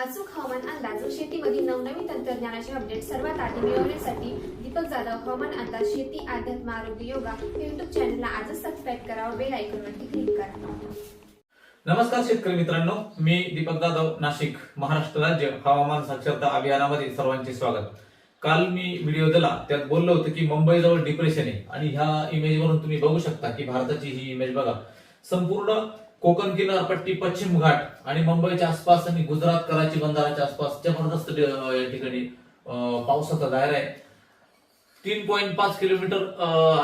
अचूक हवामान अंदाज व शेतीमधील नवनवीन तंत्रज्ञानाचे अपडेट सर्वात आधी मिळवण्यासाठी दीपक जाधव हवामान अंदाज शेती अध्यात्म आरोग्य योगा युट्यूब चॅनलला आजच सबस्क्राईब करा व बेल आयकॉनवरती क्लिक करा. नमस्कार शेतकरी मित्रांनो मी दीपक जाधव नाशिक महाराष्ट्र राज्य हवामान साक्षरता अभियानामध्ये सर्वांचे स्वागत. काल मी व्हिडिओ दिला त्यात बोललो होतो की मुंबईजवळ डिप्रेशन आहे आणि ह्या इमेज वरून तुम्ही बघू शकता की भारताची ही इमेज बघा. संपूर्ण कोकण किनारपट्टी पश्चिम घाट आणि मुंबईच्या आसपास आणि गुजरात कराची बंदराच्या आसपास जबरदस्त या ठिकाणी पावसाचा दायरा आहे. तीन पॉईंट पाच किलोमीटर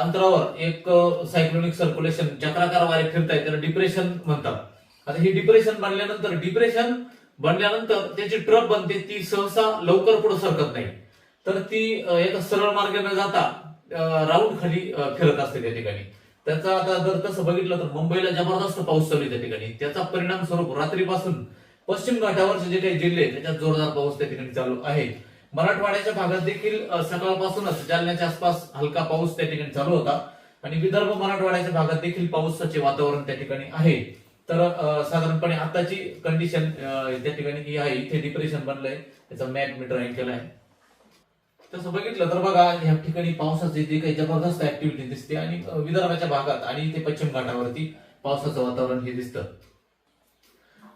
अंतरावर एक सायक्लोनिक सर्क्युलेशन चक्राकार वारे फिरताय त्याला डिप्रेशन म्हणतात. आता हे डिप्रेशन बनल्यानंतर डिप्रेशन बनल्यानंतर त्याची ट्रप बनते ती सहसा लवकर पुढे सरकत नाही. तर ती एका सरळ मार्गाने जाता राऊंड खाली फिरत असते त्या ठिकाणी. त्याचा आता जर तसं बघितलं तर मुंबईला जबरदस्त पाऊस चालू त्या ठिकाणी. त्याचा परिणाम स्वरूप रात्रीपासून पश्चिम घाटावरचे जे काही जिल्हे त्याच्यात जोरदार पाऊस त्या ठिकाणी चालू आहे. मराठवाड्याच्या भागात देखील सकाळपासूनच जालन्याच्या आसपास हलका पाऊस त्या ठिकाणी चालू होता. आणि विदर्भ मराठवाड्याच्या भागात देखील पावसाचे वातावरण त्या ठिकाणी आहे. तर साधारणपणे आताची कंडिशन त्या ठिकाणी ही आहे. इथे डिप्रेशन बनलंय. त्याचा मॅप मी ड्रॉइंग केलाय. तसं बघितलं तर बघा या ठिकाणी पावसाची जी काही जबरदस्त ऍक्टिव्हिटी दिसते आणि विदर्भाच्या भागात आणि इथे पश्चिम घाटावरती पावसाचं वातावरण हे दिसतं.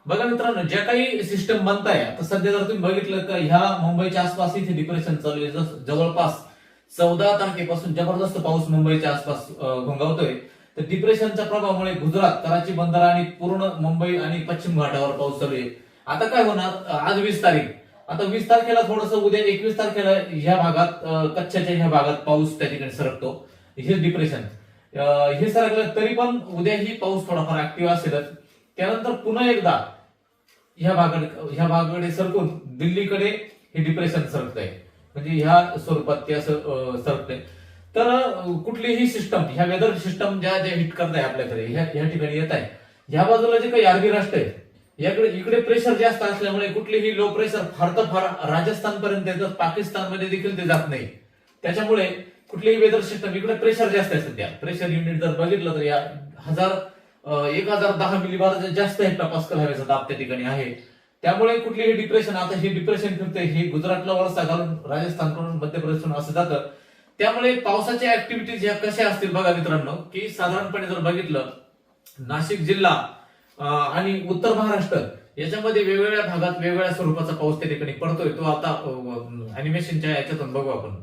बघा मित्रांनो ज्या काही सिस्टम बनताय आता सध्या जर तुम्ही बघितलं तर ह्या मुंबईच्या आसपास इथे डिप्रेशन चालू आहे. जवळपास चौदा तारखेपासून जबरदस्त पाऊस मुंबईच्या आसपास घोंगावतोय. तर डिप्रेशनच्या प्रभावामुळे गुजरात कराची बंदर आणि पूर्ण मुंबई आणि पश्चिम घाटावर पाऊस चालू आहे. आता काय होणार? आज वीस तारीख. आता वीस तारखेला थोडस उद्या एकवीस तारखेला ह्या भागात अं, कच्छच्या ह्या भागात पाऊस त्या ठिकाणी सरकतो. हे डिप्रेशन हे सरकलं तरी पण उद्याही पाऊस थोडाफार ऍक्टिव्ह असेलच. त्यानंतर पुन्हा एकदा ह्या भागाकडे ह्या भागाकडे सरकून दिल्लीकडे हे डिप्रेशन सरकतंय. म्हणजे ह्या स्वरूपात ते असं सरकतंय. तर कुठलीही सिस्टम ह्या वेदर सिस्टम ज्या ज्या हिट करत आहे आपल्याकडे ह्या ह्या ठिकाणी येत आहे ह्या बाजूला जे काही अरबी राष्ट्र आहे याकडे इकडे प्रेशर जास्त असल्यामुळे कुठलेही लो प्रेशर फार तर फार राजस्थान पर्यंत येतात पाकिस्तानमध्ये देखील ते जात नाही. त्याच्यामुळे कुठलीही वेदर सिस्टम इकडे प्रेशर जास्त आहे सध्या. प्रेशर युनिट जर बघितलं तर या हजार एक हजार दहा मिलीबार जास्त हेक्टर पास्कल हवेचा दाब त्या ठिकाणी आहे. त्यामुळे कुठलीही डिप्रेशन आता हे डिप्रेशन फिरते हे गुजरातला वरसा घालून राजस्थानकडून मध्य प्रदेशकडून असं जातं. त्यामुळे पावसाच्या ऍक्टिव्हिटीज ह्या कशा असतील बघा मित्रांनो की साधारणपणे जर बघितलं नाशिक जिल्हा आणि उत्तर महाराष्ट्र याच्यामध्ये वेगवेगळ्या भागात वेगवेगळ्या स्वरूपाचा पाऊस त्या ठिकाणी पडतोय. तो आता अॅनिमेशनच्या याच्यातून बघू आपण.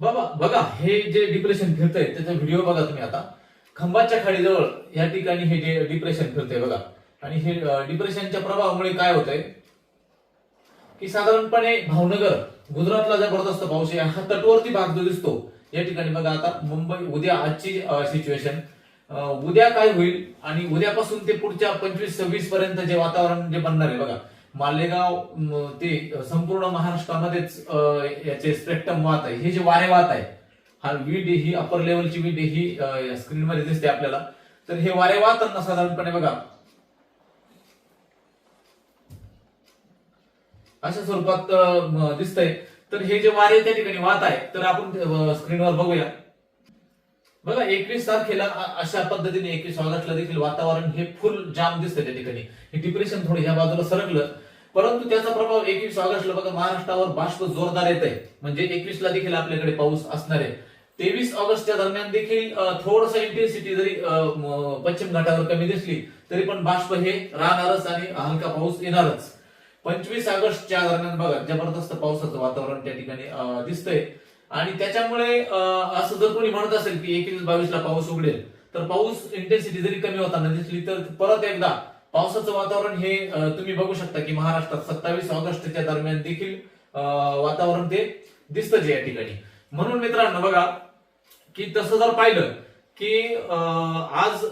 बाबा बघा हे जे डिप्रेशन फिरतंय त्याचा व्हिडिओ बघा तुम्ही आता. खंबाच्या खाडीजवळ या ठिकाणी हे जे डिप्रेशन फिरतंय बघा. आणि हे डिप्रेशनच्या प्रभावामुळे काय होतंय? की साधारणपणे भावनगर गुजरातला जबरदस्त पाऊस आहे. हा तटवर्ती भाग जो दिसतो या ठिकाणी बघा आता मुंबई उद्या आजची सिच्युएशन उद्या काय होईल आणि उद्यापासून ते पुढच्या पंचवीस सव्वीस पर्यंत जे वातावरण जे बनणार आहे बघा. मालेगाव ते संपूर्ण महाराष्ट्रामध्येच याचे स्पेक्ट्रम वाहत आहे. हे जे वारे वाहत आहे हा वीड ही अपर लेवलची वीड ही स्क्रीन मध्ये दिसते आपल्याला. तर हे वारे वाहताना साधारणपणे बघा. अशा स्वरूपात दिसतंय. तर हे जे वारे त्या ठिकाणी वाहत आहे तर आपण स्क्रीनवर बघूया. बघा एकवीस तारखेला अशा पद्धतीने एकवीस ऑगस्टला देखील वातावरण हे फुल जाम दिसतंय त्या ठिकाणी. हे डिप्रेशन थोडं ह्या बाजूला सरकलं. परंतु त्याचा प्रभाव एकवीस ऑगस्टला बघा महाराष्ट्रावर बाष्प जोरदार येत आहे म्हणजे एकवीस ला देखील आपल्याकडे पाऊस असणार आहे. तेवीस ऑगस्टच्या दरम्यान देखील थोडस इंटेन्सिटी जरी पश्चिम घाटावर कमी दिसली तरी पण बाष्प हे राहणारच आणि हलका पाऊस येणारच. पंचवीस ऑगस्टच्या दरम्यान बघा जबरदस्त पावसाचं वातावरण त्या ठिकाणी दिसतंय. आणि त्याच्यामुळे असं जर कोणी म्हणत असेल की एकवीस बावीस ला पाऊस उघडेल तर पाऊस इंटेन्सिटी जरी कमी होताना दिसली तर परत एकदा पावसाचं वातावरण हे तुम्ही बघू शकता की महाराष्ट्रात सत्तावीस ऑगस्टच्या दरम्यान देखील वातावरण ते दिसतं जे या ठिकाणी. म्हणून मित्रांनो बघा की तसं जर पाहिलं की अं, आज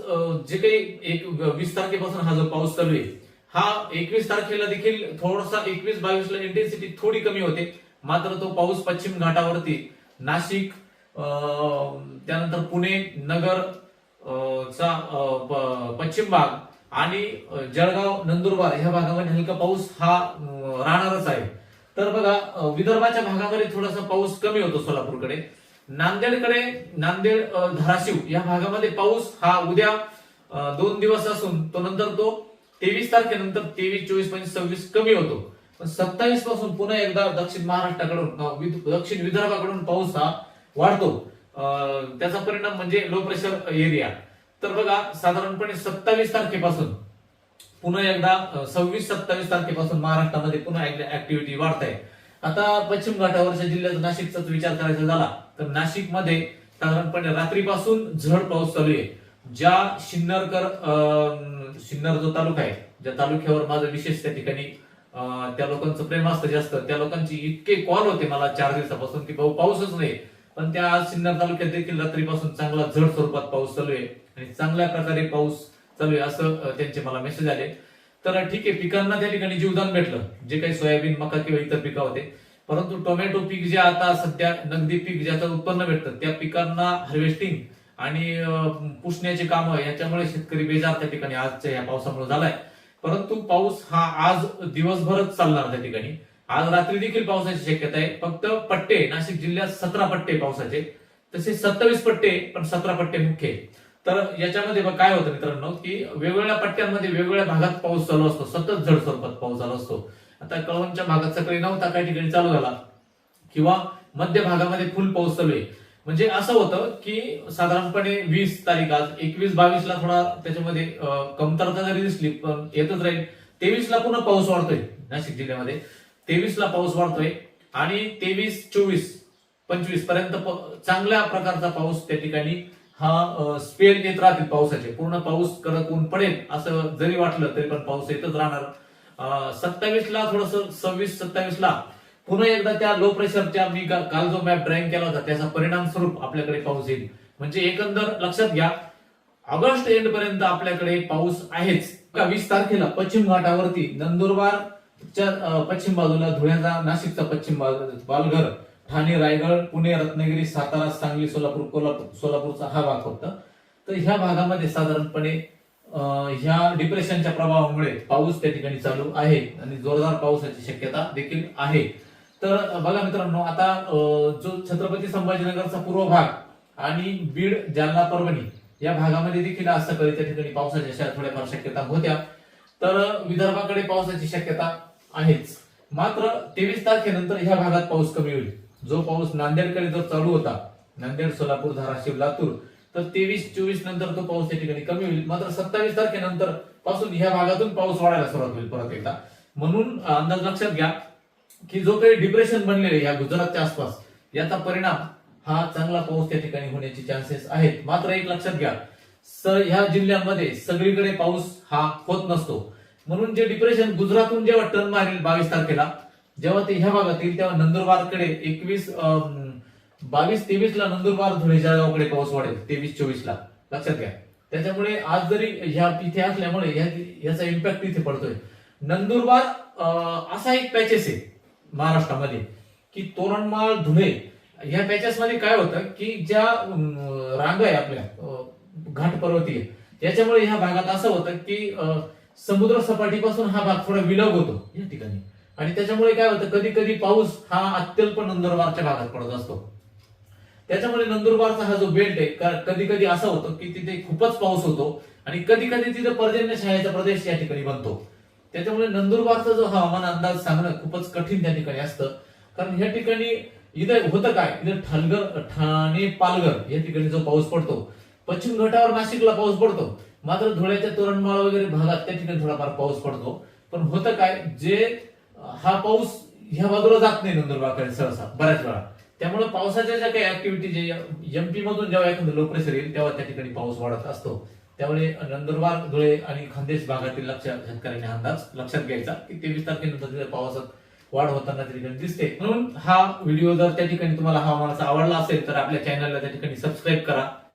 जे काही एक वीस तारखेपासून हा जो पाऊस चालू आहे हा एकवीस तारखेला देखील थोडासा एकवीस बावीस ला इंटेन्सिटी थोडी कमी होते. मात्र तो पाऊस पश्चिम घाटावरती नाशिक त्यानंतर पुणे नगर चा पश्चिम भाग आणि जळगाव नंदुरबार ह्या भागामध्ये हलका पाऊस हा राहणारच आहे. तर बघा विदर्भाच्या भागामध्ये थोडासा पाऊस कमी होतो सोलापूरकडे. नांदेडकडे नांदेड धाराशिव या भागामध्ये पाऊस हा उद्या दोन दिवस असून तो नंतर तो तेवीस तारखेनंतर तेवीस चोवीस पंचवीस सव्वीस कमी होतो. पण सत्तावीसपासून पुन्हा एकदा दक्षिण महाराष्ट्राकडून दक्षिण विदर्भाकडून पाऊस हा वाढतो. त्याचा परिणाम म्हणजे लो प्रेशर एरिया तर बघा साधारणपणे सत्तावीस तारखेपासून पुन्हा एकदा सव्वीस सत्तावीस तारखेपासून महाराष्ट्रामध्ये पुन्हा ऍक्टिव्हिटी वाढत आहे आता पश्चिम घाटावरच्या जिल्ह्यात नाशिकचाच विचार करायचा झाला तर नाशिकमध्ये साधारणपणे रात्रीपासून झड पाऊस चालू आहे. ज्या शिन्नरकर शिन्नर जो तालुका आहे ज्या तालुक्यावर माझं विशेष त्या ठिकाणी त्या लोकांचं प्रेम असतं जास्त. त्या लोकांची इतके कॉल होते मला चार दिवसापासून की भाऊ पाऊसच नाही. पण त्या आज सिन्नर तालुक्यात देखील रात्रीपासून चांगला जड स्वरूपात पाऊस चालू आहे आणि चांगल्या प्रकारे पाऊस चालू आहे असं त्यांचे मला मेसेज आले. तर ठीक आहे पिकांना त्या ठिकाणी जीवदान भेटलं. जे काही सोयाबीन मका किंवा इतर पिकं होते. परंतु टोमॅटो पीक जे आता सध्या नगदी पीक ज्याचं उत्पन्न भेटतं त्या पिकांना हार्वेस्टिंग आणि पुसण्याचे कामं याच्यामुळे शेतकरी बेजार त्या ठिकाणी आजच्या या पावसामुळे झालाय. परंतु पाऊस हा आज दिवसभरच चालणार त्या ठिकाणी. आज रात्री देखील पावसाची शक्यता आहे. फक्त पट्टे नाशिक जिल्ह्यात सतरा पट्टे पावसाचे. तसे सत्तावीस पट्टे पण सतरा पट्टे मुख्य आहे. तर याच्यामध्ये बघ काय होतं मित्रांनो की वेगवेगळ्या पट्ट्यांमध्ये वेगवेगळ्या भागात पाऊस चालू असतो. सतत जड स्वरूपात पाऊस चालू असतो. आता कळवणच्या भागात सकाळी नव्हता काही ठिकाणी चालू झाला. किंवा मध्य भागामध्ये फुल पाऊस चालू आहे. म्हणजे असं होतं की साधारणपणे वीस तारीख आज एकवीस बावीस ला थोडा त्याच्यामध्ये कमतरता जरी दिसली पण येतच राहील. तेवीस ला पुन्हा पाऊस वाढतोय नाशिक जिल्ह्यामध्ये. तेवीस ला पाऊस वाढतोय आणि तेवीस चोवीस पंचवीसपर्यंत चांगल्या प्रकारचा पाऊस त्या ठिकाणी हा स्पेल येत राहतील पावसाचे. पूर्ण पाऊस कडक ऊन पडेल असं जरी वाटलं तरी पण पाऊस येतच राहणार. सत्तावीस ला थोडस सव्वीस सत्तावीस ला पुन्हा एकदा त्या लो प्रेशरच्या मी काल जो मॅप ड्रॉइंग केला होता त्याचा परिणाम स्वरूप आपल्याकडे पाऊस येईल. म्हणजे एकंदर लक्षात घ्या ऑगस्ट एंड पर्यंत आपल्याकडे पाऊस आहेच. का वीस तारखेला पश्चिम घाटावरती नंदुरबारच्या पश्चिम बाजूला धुळ्याचा नाशिकचा पश्चिम पालघर ठाणे रायगड पुणे रत्नागिरी सातारा सांगली सोलापूर कोल्हापूर सोलापूरचा हा भाग फक्त. तर ह्या भागामध्ये साधारणपणे ह्या डिप्रेशनच्या प्रभावामुळे पाऊस त्या ठिकाणी चालू आहे आणि जोरदार पावसाची शक्यता देखील आहे. तर बघा मित्रांनो आता अं, जो छत्रपती संभाजीनगरचा पूर्व भाग आणि बीड जालना परभणी या भागामध्ये देखील आज सकाळी त्या ठिकाणी पावसाच्या अशा थोड्याफार शक्यता होत्या. तर विदर्भाकडे पावसाची शक्यता आहेच. मात्र तेवीस तारखेनंतर ह्या भागात पाऊस कमी होईल. जो पाऊस नांदेडकडे जर चालू होता नांदेड सोलापूर धाराशिव लातूर तर तेवीस चोवीस नंतर तो पाऊस त्या ठिकाणी कमी होईल. मात्र सत्तावीस तारखेनंतरपासून ह्या भागातून पाऊस वाढायला सुरुवात होईल परत एकदा. म्हणून अंदाज लक्षात घ्या की जो काही डिप्रेशन बनलेले या गुजरातच्या आसपास याचा परिणाम हा चांगला पाऊस त्या ठिकाणी होण्याचे चान्सेस आहेत. मात्र एक लक्षात घ्या ह्या जिल्ह्यांमध्ये सगळीकडे पाऊस हा होत नसतो. म्हणून जे डिप्रेशन गुजरातून जेव्हा टर्न मारेल बावीस तारखेला जेव्हा ते ह्या भागात येईल तेव्हा नंदुरबारकडे एकवीस बावीस तेवीस ला नंदुरबार धुळे जळगावकडे पाऊस वाढेल तेवीस चोवीस ला लक्षात घ्या. त्याच्यामुळे आज जरी ह्या इथे असल्यामुळे याचा इम्पॅक्ट इथे पडतोय. नंदुरबार असा एक पॅचेस आहे. महाराष्ट्रामध्ये की तोरणमाळ धुळे ह्या पॅचेस मध्ये काय होतं की ज्या रांग रांगा आहे आपल्या घाट पर्वतीय याच्यामुळे ह्या भागात असं होतं की समुद्र सपाटीपासून हा भाग थोडा विलग होतो या ठिकाणी. आणि त्याच्यामुळे काय होतं कधी कधी पाऊस हा अत्यल्प नंदुरबारच्या भागात पडत असतो. त्याच्यामुळे नंदुरबारचा हा जो बेल्ट आहे कधी कधी असं होतं की तिथे खूपच पाऊस होतो आणि कधी कधी तिथे पर्जन्यछायाचा प्रदेश या ठिकाणी बनतो. त्याच्यामुळे नंदुरबारचा जो हवामान अंदाज सांगणं खूपच कठीण त्या ठिकाणी असतं. कारण ह्या ठिकाणी इथं होतं काय? इथं ठालगर ठाणे पालघर या ठिकाणी जो पाऊस पडतो. पश्चिम घाटावर नाशिकला पाऊस पडतो. मात्र धुळ्याच्या तोरणमाळ वगैरे भागात त्या ठिकाणी थोडाफार पाऊस पडतो. पण होतं काय? जे हा पाऊस ह्या बाजूला जात नाही नंदुरबारकडे सहसा बऱ्याच वेळा. त्यामुळे पावसाच्या ज्या काही ऍक्टिव्हिटी एमपी मधून जेव्हा एखादं लो प्रेशर येईल तेव्हा त्या ठिकाणी पाऊस वाढत असतो. त्यामुळे नंदुरबार धुळे आणि खानदेश भागातील लक्ष शेतकऱ्यांनी अंदाज लक्षात घ्यायचा की तेवीस तारखेनंतर पावसात वाढ होताना त्या ठिकाणी दिसते. म्हणून हा व्हिडिओ जर त्या ठिकाणी तुम्हाला हवामानाचा आवडला असेल तर आपल्या चॅनलला त्या ठिकाणी सबस्क्राईब करा.